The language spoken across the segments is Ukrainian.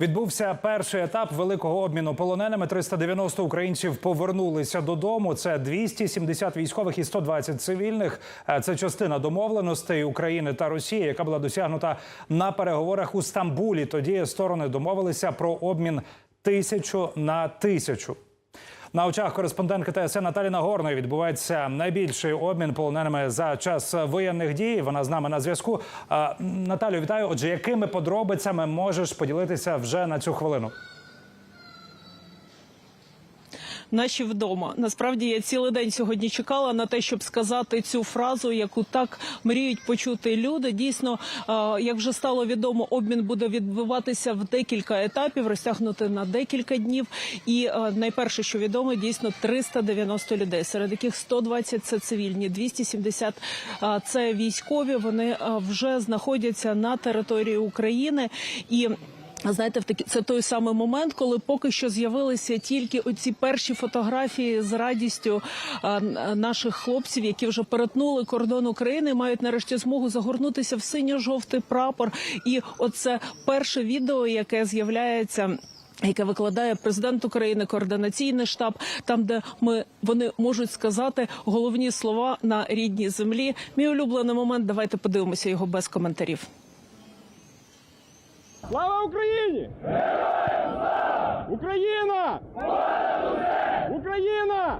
Відбувся перший етап великого обміну полоненими. 390 українців повернулися додому. Це 270 військових і 120 цивільних. Е, Це частина домовленостей України та Росії, яка була досягнута на переговорах у Стамбулі. Тоді сторони домовилися про обмін тисячу на тисячу. На очах кореспондентки ТСН Наталі Нагорної відбувається найбільший обмін полоненими за час воєнних дій. Вона з нами на зв'язку. Наталю, вітаю. Отже, якими подробицями можеш поділитися вже на цю хвилину? Наші вдома. Насправді я цілий день сьогодні чекала на те, щоб сказати цю фразу, яку так мріють почути люди. Дійсно, як вже стало відомо, обмін буде відбуватися в декілька етапів, розтягнути на декілька днів. І найперше, що відомо, дійсно 390 людей, серед яких 120 – це цивільні, 270 е, – це військові. Вони вже знаходяться на території України і. Знаєте, в такі це той самий момент, коли поки що з'явилися тільки оці перші фотографії з радістю наших хлопців, які вже перетнули кордон України, мають нарешті змогу загорнутися в синьо-жовтий прапор. І оце перше відео, яке з'являється. Яке викладає президент України, координаційний штаб, там де ми вони можуть сказати головні слова на рідній землі. Мій улюблений момент. Давайте подивимося його без коментарів. Слава Україні! Україна! Україна!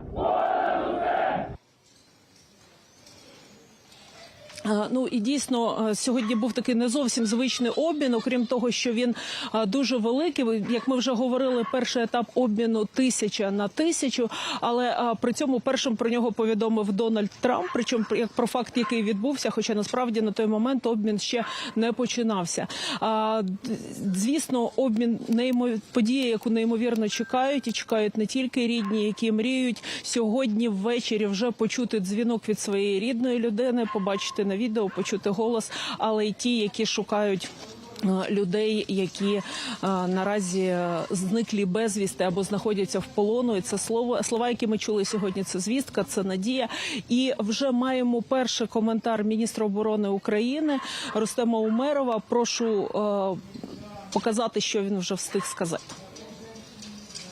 Ну і дійсно е, сьогодні був такий не зовсім звичний обмін, окрім того, що він е, дуже великий. Як ми вже говорили, перший етап обміну тисяча на тисячу. Але е, при цьому першим про нього повідомив Дональд Трамп. Причому як про факт, який відбувся, хоча насправді на той момент обмін ще не починався. Звісно, обмін неймо... подія, яку неймовірно чекають, і чекають не тільки рідні, які мріють сьогодні ввечері вже почути дзвінок від своєї рідної людини, побачити на відео, почути голос, але й ті, які шукають. е, Людей, які е, наразі е, зниклі безвісти або знаходяться в полону, і це слово слова, які ми чули сьогодні. Це звістка, це надія. І вже маємо перший коментар міністра оборони України Рустема Умерова. Прошу показати, що він вже встиг сказати.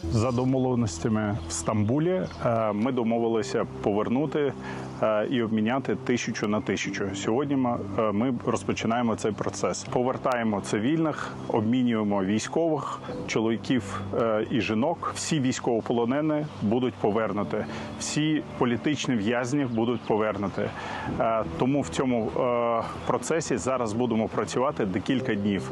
За домовленостями в Стамбулі е, ми домовилися повернути е, і обміняти тисячу на тисячу. Сьогодні ми- е, розпочинаємо цей процес. Повертаємо цивільних, обмінюємо військових, чоловіків і жінок. Всі військовополонені будуть повернуті. Всі політичні в'язні будуть повернуті. Е, Тому в цьому процесі зараз будемо працювати декілька днів.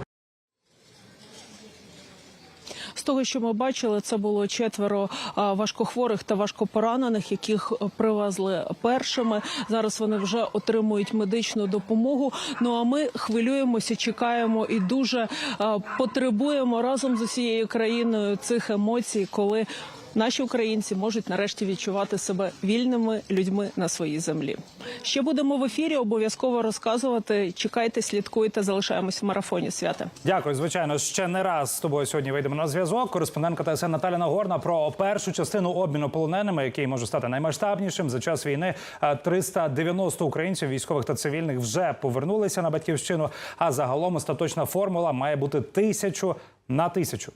З того, що ми бачили, це було четверо важкохворих та важкопоранених, яких привезли першими. Зараз вони вже отримують медичну допомогу. Ну а ми хвилюємося, чекаємо і дуже потребуємо разом з усією країною цих емоцій, коли наші українці можуть нарешті відчувати себе вільними людьми на своїй землі. Ще будемо в ефірі. Обов'язково розказувати. Чекайте, слідкуйте, залишаємось в марафоні. Свята. Дякую. Звичайно, ще не раз з тобою сьогодні вийдемо на зв'язок. Кореспондентка ТСН Наталя Нагорна про першу частину обміну полоненими, який може стати наймасштабнішим за час війни. Е, 390 українців, військових та цивільних, вже повернулися на батьківщину. А загалом остаточна формула має бути тисячу на тисячу.